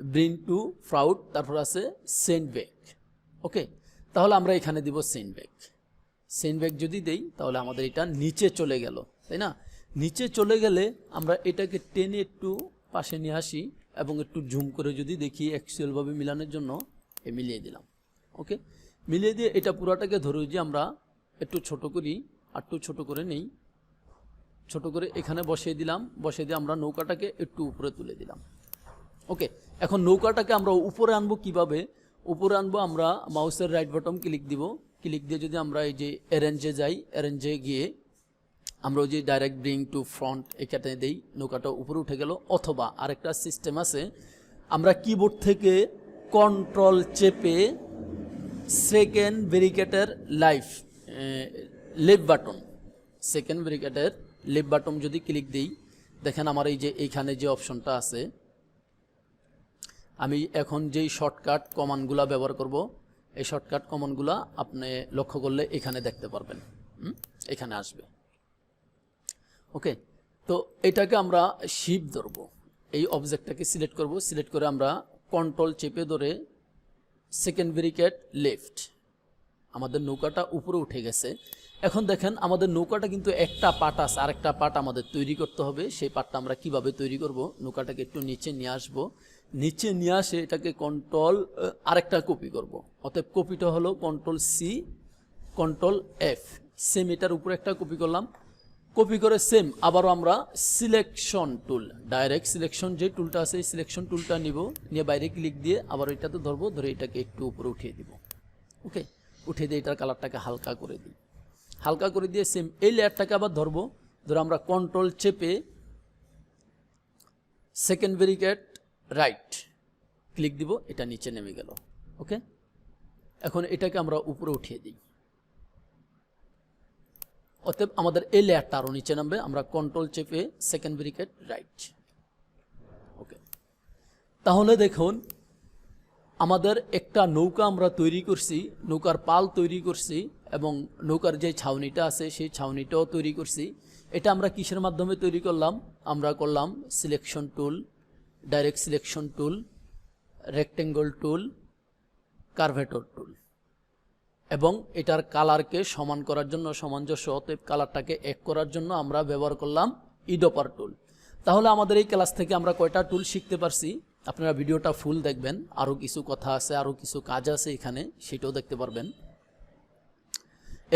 Brin two proud, তারপর আছে Saint bag okay? তাহলে আমরা এখানে দিব সেন্ট ব্যাগ সেন্ট ব্যাগ যদি দেই, তাহলে আমাদের এটা নিচে চলে গেল, তাই না? নিচে চলে গেলে আমরা এটাকে টেনে একটু পাশে নিয়ে আসি এবং একটু জুম করে যদি দেখি অ্যাকচুয়ালভাবে মিলানোর জন্য, এ মিলিয়ে দিলাম। ওকে? মিলিয়ে দিয়ে এটা পুরাটাকে ধরে যে আমরা একটু ছোট করি, আর একটু ছোট করে নেই। ছোট করে এখানে বসিয়ে দিলাম, বসিয়ে দিয়ে আমরা নৌকাটাকে একটু উপরে তুলে দিলাম। ওকে এখন নৌকাটাকে আমরা উপরে আনব কীভাবে? উপরে আনব আমরা মাউসের রাইট বটম ক্লিক দিব। ক্লিক দিয়ে যদি আমরা এই যে অ্যারেঞ্জে যাই অ্যারেঞ্জে গিয়ে আমরা ওই যে ডাইরেক্ট ব্রিং টু ফ্রন্ট এখানে দেই, নৌকাটা উপরে উঠে গেল। অথবা আরেকটা সিস্টেম আছে, আমরা কিবোর্ড থেকে কন্ট্রোল চেপে সেকেন্ড ব্যারিকেটের লাইফ লেফট বাটন সেকেন্ড ব্যারিকেটের লেফট বাটন যদি ক্লিক দিই, দেখেন আমার এই যে এইখানে যে অপশনটা আছে আমি এখন যেই শর্টকাট কমানগুলা ব্যবহার করব, এই শর্টকাট কমানগুলা আপনি লক্ষ্য করলে এখানে দেখতে পারবেন? এখানে আসবে। ওকে? তো এটাকে আমরা শিপ ধরবো। এই অবজেক্টটাকে সিলেক্ট করব। সিলেক্ট করে আমরা কন্ট্রোল চেপে ধরে সেকেন্ড ব্যারিকেড লেফট আমাদের নৌকাটা উপরে উঠে গেছে। এখন দেখেন, আমাদের নৌকাটা কিন্তু একটা পাট আছে, আরেকটা পাট আমাদের তৈরি করতে হবে। সেই পাটটা আমরা কীভাবে তৈরি করব? নৌকাটাকে একটু নিচে নিয়ে আসব। নিচে নিয়ে আসে এটাকে কন্ট্রোল আরেকটা কপি করব। অতএব কপিটা হলো control C control F same এটার উপরে একটা কপি করলাম। কপি করে সেম আবারও আমরা সিলেকশন টুল ডাইরেক্ট সিলেকশন যে টুলটা আছে, এই সিলেকশন টুলটা নিব। নিয়ে বাইরে ক্লিক দিয়ে আবার এটাতে ধরবো, ধরে এটাকে একটু উপরে উঠিয়ে দিব। ওকে উঠিয়ে দিয়ে এটার কালারটাকে হালকা করে দিই। হালকা করে দিয়ে সেম এই লেয়ারটাকে আবার ধরবো। ধরে আমরা কন্ট্রোল চেপে সেকেন্ড ব্যারিকেড রাইট ক্লিক দিব, এটা নিচে নেমে গেল। ওকে এখন এটাকে আমরা উপরে উঠিয়ে দিই। অতএব আমাদের এই লেয়ারটা আরও নিচে নামবে, আমরা কন্ট্রোল চেপে সেকেন্ড ব্যারিকেড রাইট ওকে তাহলে দেখুন, আমাদের একটা নৌকা আমরা তৈরি করছি, নৌকার পাল তৈরি করছি, এবং নৌকার যে ছাউনিটা আছে, সেই ছাউনিটাও তৈরি করছি। এটা আমরা কিসের মাধ্যমে তৈরি করলাম? আমরা করলাম selection tool direct selection tool rectangle tool curvature tool এবং এটার কালারকে সমান করার জন্য, সামঞ্জস্য অতএব কালারটাকে এক করার জন্য আমরা ব্যবহার করলাম ইডোপার টুল তাহলে আমাদের এই ক্লাস থেকে আমরা কয়টা টুল শিখতে পারছি? আপনারা ভিডিওটা ফুল দেখবেন। আরও কিছু কথা আছে আরও কিছু কাজ আছে এখানে, সেটাও দেখতে পারবেন।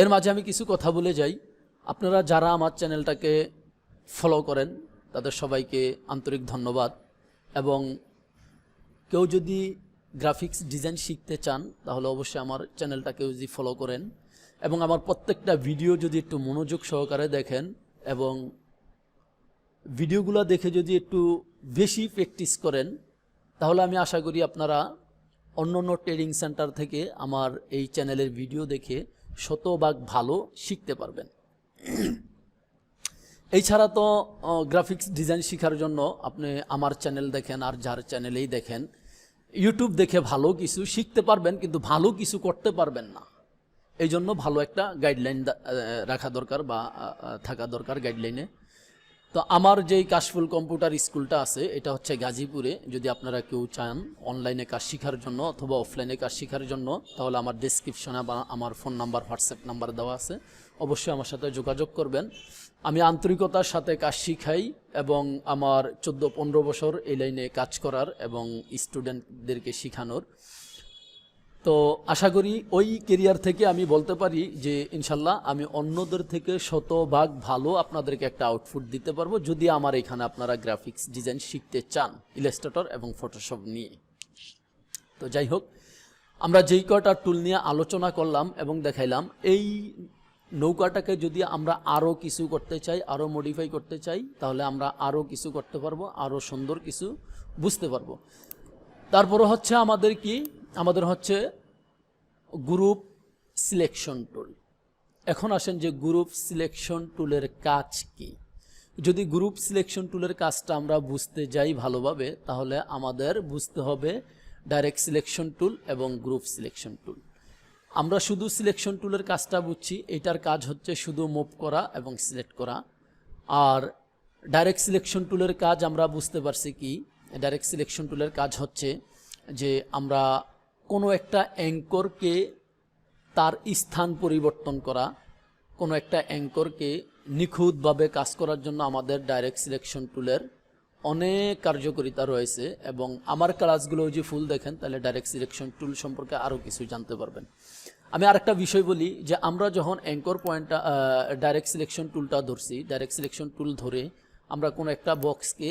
এর মাঝে আমি কিছু কথা বলে যাই। আপনারা যারা আমার চ্যানেলটাকে ফলো করেন, তাদের সবাইকে আন্তরিক ধন্যবাদ। এবং কেউ যদি গ্রাফিক্স ডিজাইন শিখতে চান, তাহলে অবশ্যই আমার চ্যানেলটাকে যদি ফলো করেন। এবং আমার প্রত্যেকটা ভিডিও যদি একটু মনোযোগ সহকারে দেখেন এবং ভিডিওগুলো দেখে যদি একটু বেশি প্র্যাকটিস করেন, তাহলে আমি আশা করি আপনারা অন্য অন্য ট্রেডিং সেন্টার থেকে আমার এই চ্যানেলের ভিডিও দেখে শতভাগ ভালো শিখতে পারবেন। এছাড়া তো গ্রাফিক্স ডিজাইন শেখার জন্য আপনি আমার চ্যানেল দেখেন আর যার চ্যানেলেই দেখেন ইউটিউব দেখে ভালো কিছু শিখতে পারবেন কিন্তু ভালো কিছু করতে পারবেন না। এই জন্য ভালো একটা গাইডলাইন রাখা দরকার বা থাকা দরকার গাইডলাইনে তো আমার যেই কাশফুল কম্পিউটার স্কুলটা আছে, এটা হচ্ছে গাজীপুরে। যদি আপনারা কেউ চান অনলাইনে কাজ শেখার জন্য অথবা অফলাইনে কাজ শেখার জন্য, তাহলে আমার ডিসক্রিপশনে বা আমার ফোন নাম্বার হোয়াটসঅ্যাপ নাম্বার দেওয়া আছে। অবশ্যই আমার সাথে যোগাযোগ করবেন। আমি আন্তরিকতার সাথে কাজ শিখাই এবং আমার চোদ্দ পনেরো বছর এই লাইনে কাজ করার এবং স্টুডেন্টদেরকে শেখানোর। তো আশা করি ওই কেরিয়ার থেকে আমি বলতে পারি যে, ইনশাল্লাহ আমি অন্যদের থেকে শতভাগ ভালো আপনাদেরকে একটা আউটপুট দিতে পারব, যদি আমার এখানে আপনারা গ্রাফিক্স ডিজাইন শিখতে চান ইলাস্ট্রেটর এবং ফটোশপ নিয়ে। তো যাই হোক, আমরা যেই কয়টা টুল নিয়ে আলোচনা করলাম এবং দেখাইলাম, এই নৌকাটাকে যদি আমরা আরও কিছু করতে চাই আরও মডিফাই করতে চাই, তাহলে আমরা আরও কিছু করতে পারব আরও সুন্দর কিছু বুঝতে পারব। তারপরে হচ্ছে আমাদের কি? আমাদের হচ্ছে গ্রুপ সিলেকশন টুল এখন আসেন যে গ্রুপ সিলেকশন টুলের কাজ কি। যদি গ্রুপ সিলেকশন টুলের কাজটা আমরা বুঝতে যাই ভালোভাবে, তাহলে আমাদের বুঝতে হবে ডাইরেক্ট সিলেকশন টুল এবং গ্রুপ সিলেকশন টুল আমরা শুধু সিলেকশন টুলের কাজটা বুঝছি, এটার কাজ হচ্ছে শুধু মুভ করা এবং সিলেক্ট করা। আর ডাইরেক্ট সিলেকশন টুলের কাজ আমরা বুঝতে পারছি কি ডাইরেক্ট সিলেকশন টুলের কাজ হচ্ছে যে আমরা কোনো একটা অ্যাঙ্করকে তার স্থান পরিবর্তন করা, কোনো একটা অ্যাঙ্করকে নিখুঁতভাবে কাজ করার জন্য আমাদের ডাইরেক্ট সিলেকশন টুলের অনেক কার্যকারিতা রয়েছে এবং আমার ক্লাসগুলো যদি ফুল দেখেন, তাহলে ডাইরেক্ট সিলেকশন টুল সম্পর্কে আরও কিছু জানতে পারবেন। আমি আরেকটা বিষয় বলি যে আমরা যখন অ্যাঙ্কর পয়েন্টটা ডাইরেক্ট সিলেকশন টুলটা ধরছি ডাইরেক্ট সিলেকশন টুল ধরে আমরা কোনো একটা বক্সকে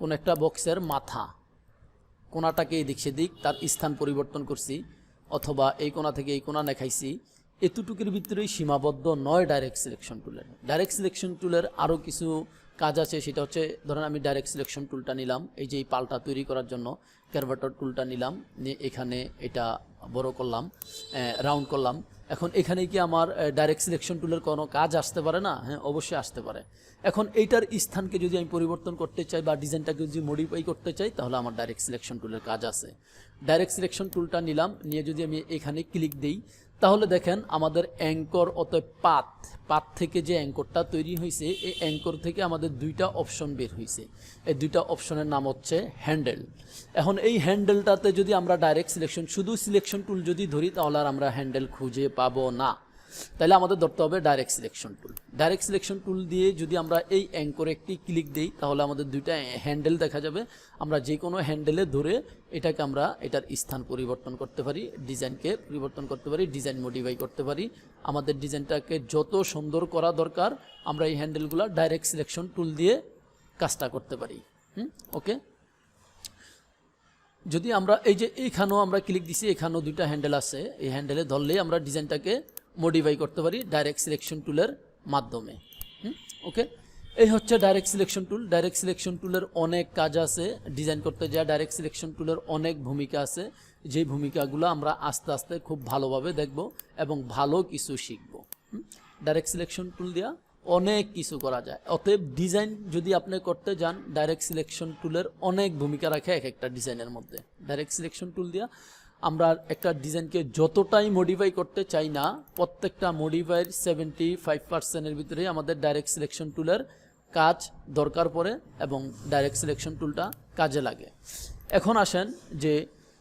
কোনো একটা বক্সের মাথা কোনাটাকে এদিক সেদিক তার স্থান পরিবর্তন করছি, অথবা এই কোনা থেকে এই কোনা নেখাইছি, এতটুকুর ভিতরেই সীমাবদ্ধ নয় ডাইরেক্ট সিলেকশন টুলের ডাইরেক্ট সিলেকশন টুলের আরও কিছু কাজ আছে, সেটা হচ্ছে ধরেন আমি ডাইরেক্ট সিলেকশন টুলটা নিলাম, এই যে এই পালটা তৈরি করার জন্য ক্যারভার্টার টুলটা নিলাম, নিয়ে এখানে এটা বড় করলাম রাউন্ড করলাম এখন এখানে কি আমার ডাইরেক্ট সিলেকশন টুলের কোনো কাজ আসতে পারে না? হ্যাঁ অবশ্যই আসতে পারে। এখন এইটার স্থানকে যদি আমি পরিবর্তন করতে চাই বা ডিজাইনটাকে যদি মডিফাই করতে চাই, তাহলে আমার ডাইরেক্ট সিলেকশন টুলের কাজ আছে। ডাইরেক্ট সিলেকশন টুলটা নিলাম, নিয়ে যদি আমি এখানে ক্লিক দিই তাহলে দেখেন আমাদের অ্যাঙ্কর অত পাত পাত থেকে যে অ্যাঙ্করটা তৈরি হয়েছে এই অ্যাঙ্কর থেকে আমাদের দুইটা অপশন বের হয়েছে এই দুইটা অপশনের নাম হচ্ছে হ্যান্ডেল। এখন এই হ্যান্ডেলটাতে যদি আমরা ডাইরেক্ট সিলেকশন, শুধু সিলেকশন টুল যদি ধরি, তাহলে আর আমরা হ্যান্ডেল খুঁজে পাবো না। তাহলে আমাদের ধরতে হবে direct selection tool direct selection tool দিয়ে যদি আমরা এই অ্যাঙ্করে একটি ক্লিক দিই, তাহলে আমাদের দুইটা হ্যান্ডেল দেখা যাবে। আমরা যে কোনো হ্যান্ডেলে ধরে এটাকে আমরা এটার স্থান পরিবর্তন করতে পারি ডিজাইনকে পরিবর্তন করতে পারি ডিজাইন মডিফাই করতে পারি। আমাদের ডিজাইনটাকে যত সুন্দর করা দরকার, আমরা এই হ্যান্ডেলগুলো ডাইরেক্ট সিলেকশন টুল দিয়ে কাজটা করতে পারি। হুম? ওকে যদি আমরা এই যে এইখানেও আমরা ক্লিক দিছি, এখানেও দুইটা হ্যান্ডেল আছে। এই হ্যান্ডেলে ধরলেই আমরা ডিজাইনটাকে মডিফাই করতে পারি ডাইরেক্ট সিলেকশন টুলের মাধ্যমে ওকে এই হচ্ছে direct selection tool direct selection টুলের অনেক কাজ আছে ডিজাইন করতে যা ডাইরেক্ট সিলেকশন টুলের অনেক ভূমিকা আছে যেই ভূমিকাগুলো আমরা আস্তে আস্তে খুব ভালোভাবে দেখব এবং ভালো কিছু শিখব ডাইরেক্ট সিলেকশন টুল দিয়া অনেক কিছু করা যায় অতএব ডিজাইন যদি আপনি করতে যান ডাইরেক্ট সিলেকশন টুলের অনেক ভূমিকা রাখে এক একটা ডিজাইনের মধ্যে ডাইরেক্ট সিলেকশন টুল দিয়া আমরা একটা ডিজাইনকে যতটাই মডিফাই করতে চাই না, প্রত্যেকটা মডিফাইয়ের সেভেন্টি ফাইভ পার্সেন্টের ভিতরে আমাদের ডাইরেক্ট সিলেকশন টুলের কাজ দরকার পড়ে এবং ডাইরেক্ট সিলেকশন টুলটা কাজে লাগে। এখন আসেন যে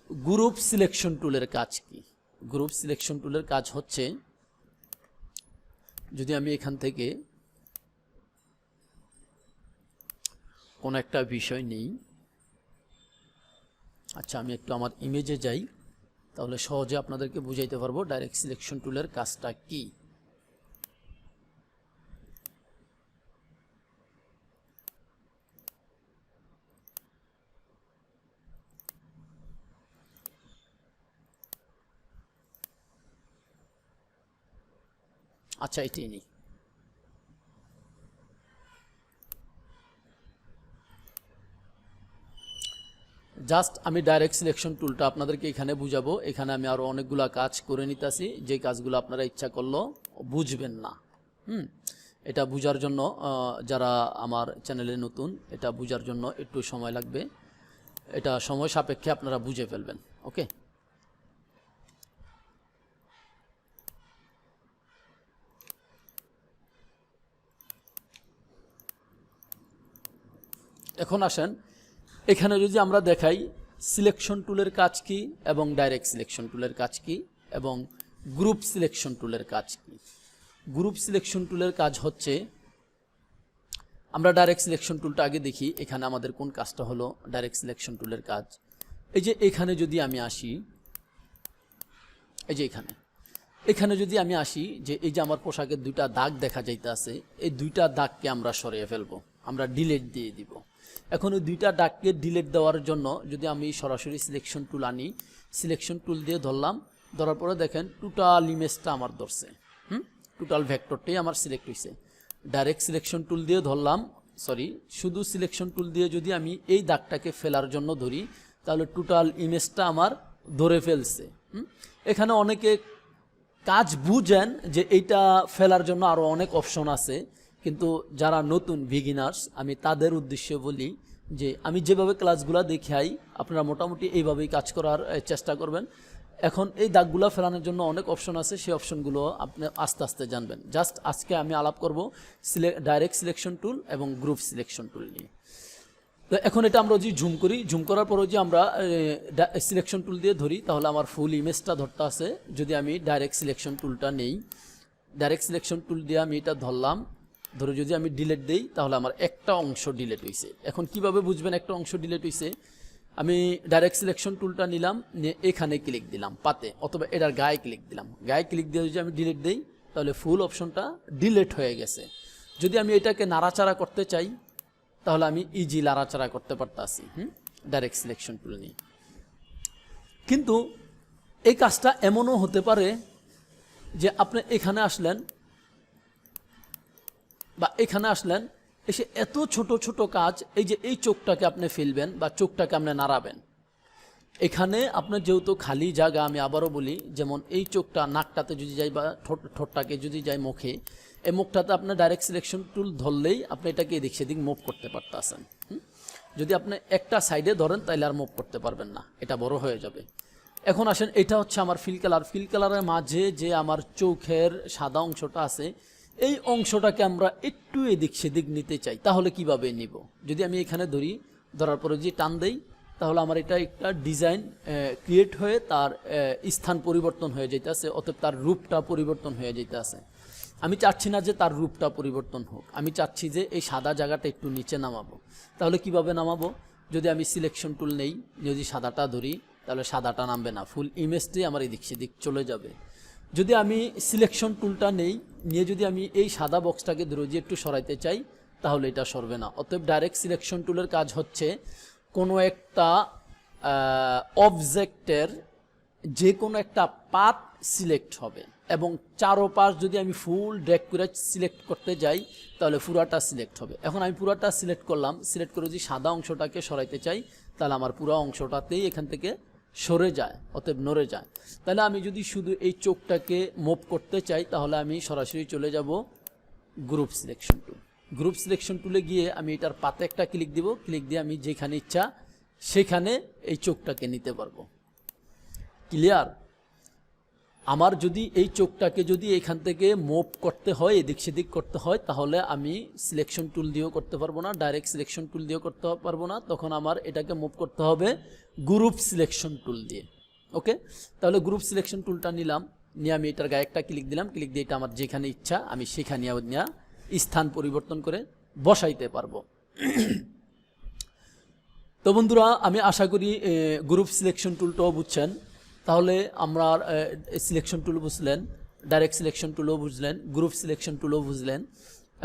গ্রুপ সিলেকশন টুলের কাজ কি। গ্রুপ সিলেকশন টুলের কাজ হচ্ছে, যদি আমি এখান থেকে কোনো একটা বিষয় নেই আচ্ছা আমি একটু আমার ইমেজে যাই। তাহলে সহজে আপনাদেরকে বুঝাইতে পারব ডাইরেক্ট সিলেকশন টুলের কাজটা কি। আচ্ছা এটাই নেই। জাস্ট আমি ডাইরেক্ট সিলেকশন টুলটা আপনাদেরকে এখানে বুঝাবো। এখানে আমি আরও অনেকগুলা কাজ করে নিতেছি। যে কাজগুলো আপনারা ইচ্ছা করলেও বুঝবেন না। হুম? এটা বুঝার জন্য যারা আমার চ্যানেলে নতুন, এটা বুঝার জন্য একটু সময় লাগবে। এটা সময় সাপেক্ষে আপনারা বুঝে ফেলবেন ওকে এখন আসেন এখানে যদি আমরা দেখাই সিলেকশন টুলের কাজ কি এবং ডাইরেক্ট সিলেকশন টুলের কাজ কি এবং গ্রুপ সিলেকশন টুলের কাজ কি? গ্রুপ সিলেকশন টুলের কাজ হচ্ছে, আমরা ডাইরেক্ট সিলেকশন টুলটা আগে দেখি, এখানে আমাদের কোন কাজটা হলো ডাইরেক্ট সিলেকশন টুলের কাজ। এই যে এখানে যদি আমি আসি, এই যে এখানে এখানে যদি আমি আসি যে এই যে আমার পোশাকের দুইটা দাগ দেখা যাইতে আছে এই দুইটা দাগকে আমরা সরিয়ে ফেলব, আমরা ডিলেট দিয়ে দিব। এখন ওই দুইটা ডাককে ডিলেট দেওয়ার জন্য যদি আমি সরাসরি সিলেকশন টুল আনি সিলেকশন টুল দিয়ে ধরলাম, ধরার পরে দেখেন টোটাল ইমেজটা আমার ধরছে। হুম? টোটাল ভেক্টরটাই আমার সিলেক্ট হয়েছে ডাইরেক্ট সিলেকশন টুল দিয়ে ধরলাম সরি শুধু সিলেকশন টুল দিয়ে যদি আমি এই দাগটাকে ফেলার জন্য ধরি, তাহলে টোটাল ইমেজটা আমার ধরে ফেলছে? এখানে অনেকে কাজ বুঝেন যে এইটা ফেলার জন্য আরও অনেক অপশন আছে। কিন্তু যারা নতুন বিগিনার্স আমি তাদের উদ্দেশ্যে বলি যে আমি যেভাবে ক্লাসগুলো দেখাই, আপনারা মোটামুটি এইভাবেই কাজ করার চেষ্টা করবেন। এখন এই দাগগুলো ফেলানোর জন্য অনেক অপশন আছে, সেই অপশনগুলো আপনি আস্তে আস্তে জানবেন। জাস্ট আজকে আমি আলাপ করব ডাইরেক্ট সিলেকশন টুল এবং গ্রুপ সিলেকশন টুল নিয়ে। তো এখন এটা আমরা যদি জুম করি জুম করার পরে যে আমরা সিলেকশন টুল দিয়ে ধরি, তাহলে আমার ফুল ইমেজটা ধরতে আছে। যদি আমি ডাইরেক্ট সিলেকশন টুলটা নেই ডাইরেক্ট সিলেকশন টুল দিয়ে আমি এটা ধরলাম ধরে যদি আমি ডিলেট দেই, তাহলে আমার একটা অংশ ডিলেট হয়েছে এখন কীভাবে বুঝবেন একটা অংশ ডিলেট হয়েছে আমি ডাইরেক্ট সিলেকশন টুলটা নিলাম, নিয়ে এখানে ক্লিক দিলাম, পাতে, অথবা এটার গায়ে ক্লিক দিলাম। গায়ে ক্লিক দিয়ে যদি আমি ডিলেট দেই, তাহলে ফুল অপশনটা ডিলেট হয়ে গেছে। যদি আমি এটাকে নাড়াচাড়া করতে চাই, তাহলে আমি ইজি লাড়াচাড়া করতে পারতাছি, হুম? ডাইরেক্ট সিলেকশন টুল নিয়ে। কিন্তু এই কাজটা এমনও হতে পারে যে আপনি এখানে আসলেন বা এখানে আসলেন, এসে এত ছোট ছোট কাজ, এই যে এই চোখটাকে আপনি ফেলবেন বা চোখটাকে আপনি নাড়াবেন। এখানে আপনার যেহেতু খালি জায়গা, আমি আবারও বলি, যেমন এই চোখটা নাকটাতে যদি যাই বা ঠোঁট, ঠোঁটটাকে যদি যাই মুখে, এই মুখটাতে আপনার ডাইরেক্ট সিলেকশন টুল ধরলেই আপনি এটাকে এদিক সেদিক মুভ করতে পারতেছেন। যদি আপনি একটা সাইডে ধরেন তাহলে আর মুভ করতে পারবেন না, এটা বড় হয়ে যাবে। এখন আসেন, এটা হচ্ছে আমার ফিল কালার ফিল কালারের মাঝে যে আমার চোখের সাদা অংশটা আছে এই অংশটাকে আমরা একটু এদিক সেদিক নিতে চাই, তাহলে কীভাবে নিব? যদি আমি এখানে ধরি, ধরার পরে যে টান দেই, তাহলে আমার এটা একটা ডিজাইন ক্রিয়েট হয়ে তার স্থান পরিবর্তন হয়ে যেতেছে অতএব তার রূপটা পরিবর্তন হয়ে যেতেছে আমি চাচ্ছি না যে তার রূপটা পরিবর্তন হোক, আমি চাচ্ছি যে এই সাদা জায়গাটা একটু নিচে নামাবো। তাহলে কীভাবে নামাবো? যদি আমি সিলেকশন টুল নেই, যদি সাদাটা ধরি, তাহলে সাদাটা নামবে না। ফুল ইমেজটাই আমার এদিক সেদিক চলে যাবে। যদি আমি সিলেকশন টুলটা নেই, নিয়ে যদি আমি এই সাদা বক্সটাকে ধরে যে একটু সরাইতে চাই, তাহলে এটা সরবে না। অতএব ডাইরেক্ট সিলেকশন টুলের কাজ হচ্ছে কোনো একটা অবজেক্টের যে কোনো একটা পাত সিলেক্ট হবে এবং চারোপাশ যদি আমি ফুল ড্র্যাগ করে সিলেক্ট করতে যাই, তাহলে পুরাটা সিলেক্ট হবে। এখন আমি পুরাটা সিলেক্ট করলাম সিলেক্ট করে যদি সাদা অংশটাকে সরাইতে চাই, তাহলে আমার পুরো অংশটাতেই এখান থেকে সরে যায়, অতএব নড়ে যায়। তাহলে আমি যদি শুধু এই চোখটাকে মুভ করতে চাই, তাহলে আমি সরাসরি চলে যাব group selection tool group selection টুলে গিয়ে আমি এটার পাতে একটা ক্লিক দিব। ক্লিক দিয়ে আমি যেখানে ইচ্ছা, সেখানে এই চোখটাকে নিতে পারব। ক্লিয়ার আমার যদি এই চোখটাকে যদি এখান থেকে মুভ করতে হয়, এদিক সেদিক করতে হয়, তাহলে আমি সিলেকশন টুল দিয়েও করতে পারব না ডাইরেক্ট সিলেকশন টুল দিয়েও করতে পারব না। তখন আমার এটাকে মুভ করতে হবে গ্রুপ সিলেকশন টুল দিয়ে। ওকে তাহলে গ্রুপ সিলেকশন টুলটা নিলাম, নিয়ে আমি এটার গায়ে একটা ক্লিক দিলাম ক্লিক দিয়ে এটা আমার যেখানে ইচ্ছা, আমি সেখানে নিয়ে স্থান পরিবর্তন করে বসাইতে পারব। তো বন্ধুরা, আমি আশা করি গ্রুপ সিলেকশন টুলটাও বুঝছেন। তাহলে আমরা সিলেকশন টুল বুঝলেন ডাইরেক্ট সিলেকশন টুলও বুঝলেন গ্রুপ সিলেকশন টুলও বুঝলেন,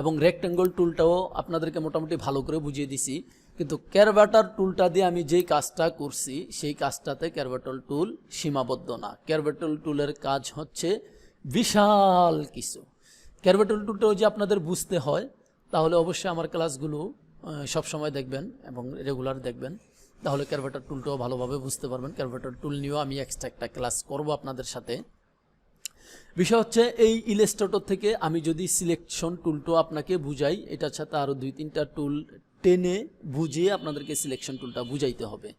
এবং রেক্টেঙ্গল টুলটাও আপনাদেরকে মোটামুটি ভালো করে বুঝিয়ে দিছি। কিন্তু ক্যারবাটার টুলটা দিয়ে আমি যেই কাজটা করছি, সেই কাজটাতে ক্যারবাটল টুল সীমাবদ্ধ না। ক্যারবাটল টুলের কাজ হচ্ছে বিশাল কিছু। ক্যারবাটল টুলটাও যে আপনাদের বুঝতে হয়, তাহলে অবশ্যই আমার ক্লাসগুলো সব সময় দেখবেন এবং রেগুলার দেখবেন। তাহলে ক্যারভেটার টুলটাও ভালোভাবে বুঝতে পারবেন। ক্যারভেটার টুল নিয়েও আমি এক্সট্রা একটা ক্লাস করব আপনাদের সাথে। বিষয় হচ্ছে এই ইলেস্ট্রেটর থেকে আমি যদি সিলেকশন টুলটাও আপনাকে বুঝাই এটার সাথে আরও দুই তিনটা টুল টেনে বুঝিয়ে আপনাদেরকে সিলেকশন টুলটা বুঝাইতে হবে।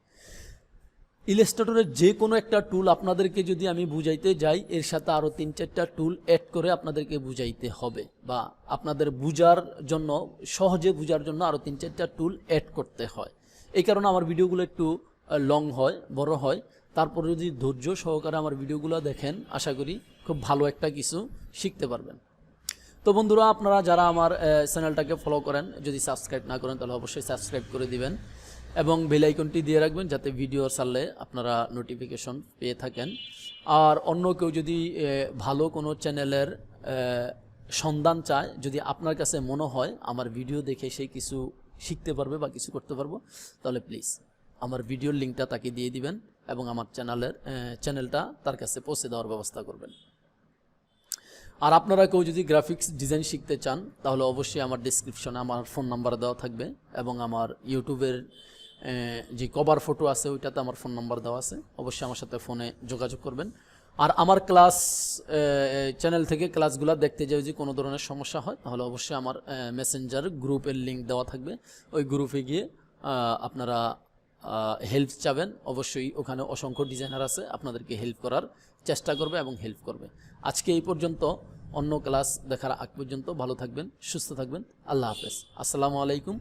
ইলেস্ট্রেটরের যে কোনো একটা টুল আপনাদেরকে যদি আমি বুঝাইতে যাই, এর সাথে আরও তিন চারটা টুল অ্যাড করে আপনাদেরকে বুঝাইতে হবে বা আপনাদের বুঝার জন্য, সহজে বুঝার জন্য আরও তিন চারটা টুল অ্যাড করতে হয়। এই কারণে আমার ভিডিওগুলো একটু লং হয়, বড় হয়। তারপরে যদি ধৈর্য সহকারে আমার ভিডিওগুলো দেখেন, আশা করি খুব ভালো একটা কিছু শিখতে পারবেন। তো বন্ধুরা, আপনারা যারা আমার চ্যানেলটাকে ফলো করেন, যদি সাবস্ক্রাইব না করেন, তাহলে অবশ্যই সাবস্ক্রাইব করে দিবেন। এবং বেল আইকনটি দিয়ে রাখবেন, যাতে ভিডিও ছাড়লে আপনারা নোটিফিকেশন পেয়ে থাকেন। আর অন্য কেউ যদি ভালো কোনো চ্যানেলের সন্ধান চায়, যদি আপনার কাছে মনে হয়, আমার ভিডিও দেখে সে কিছু শিখতে পারবে বা কিছু করতে পারব, তাহলে প্লিজ আমার ভিডিওর লিঙ্কটা তাকে দিয়ে দিবেন এবং আমার চ্যানেলের চ্যানেলটা তার কাছে পৌঁছে দেওয়ার ব্যবস্থা করবেন। আর আপনারা কেউ যদি গ্রাফিক্স ডিজাইন শিখতে চান, তাহলে অবশ্যই আমার ডিসক্রিপশনে আমার ফোন নাম্বার দেওয়া থাকবে এবং আমার ইউটিউবের যে কভার ফটো আছে, ওইটাতে আমার ফোন নাম্বার দেওয়া আছে। অবশ্যই আমার সাথে ফোনে যোগাযোগ করবেন। আর আমার ক্লাস চ্যানেল থেকে ক্লাসগুলো দেখতে যাই যদি কোনো ধরনের সমস্যা হয়, তাহলে অবশ্যই আমার মেসেঞ্জার গ্রুপের লিঙ্ক দেওয়া থাকবে। ওই গ্রুপে গিয়ে আপনারা হেল্প চাবেন। অবশ্যই ওখানে অসংখ্য ডিজাইনার আছে, আপনাদেরকে হেল্প করার চেষ্টা করবে এবং হেল্প করবে। আজকে এই পর্যন্ত, অন্য ক্লাস দেখার আগ পর্যন্ত ভালো থাকবেন, সুস্থ থাকবেন। আল্লাহ হাফেজ। আসসালামু আলাইকুম।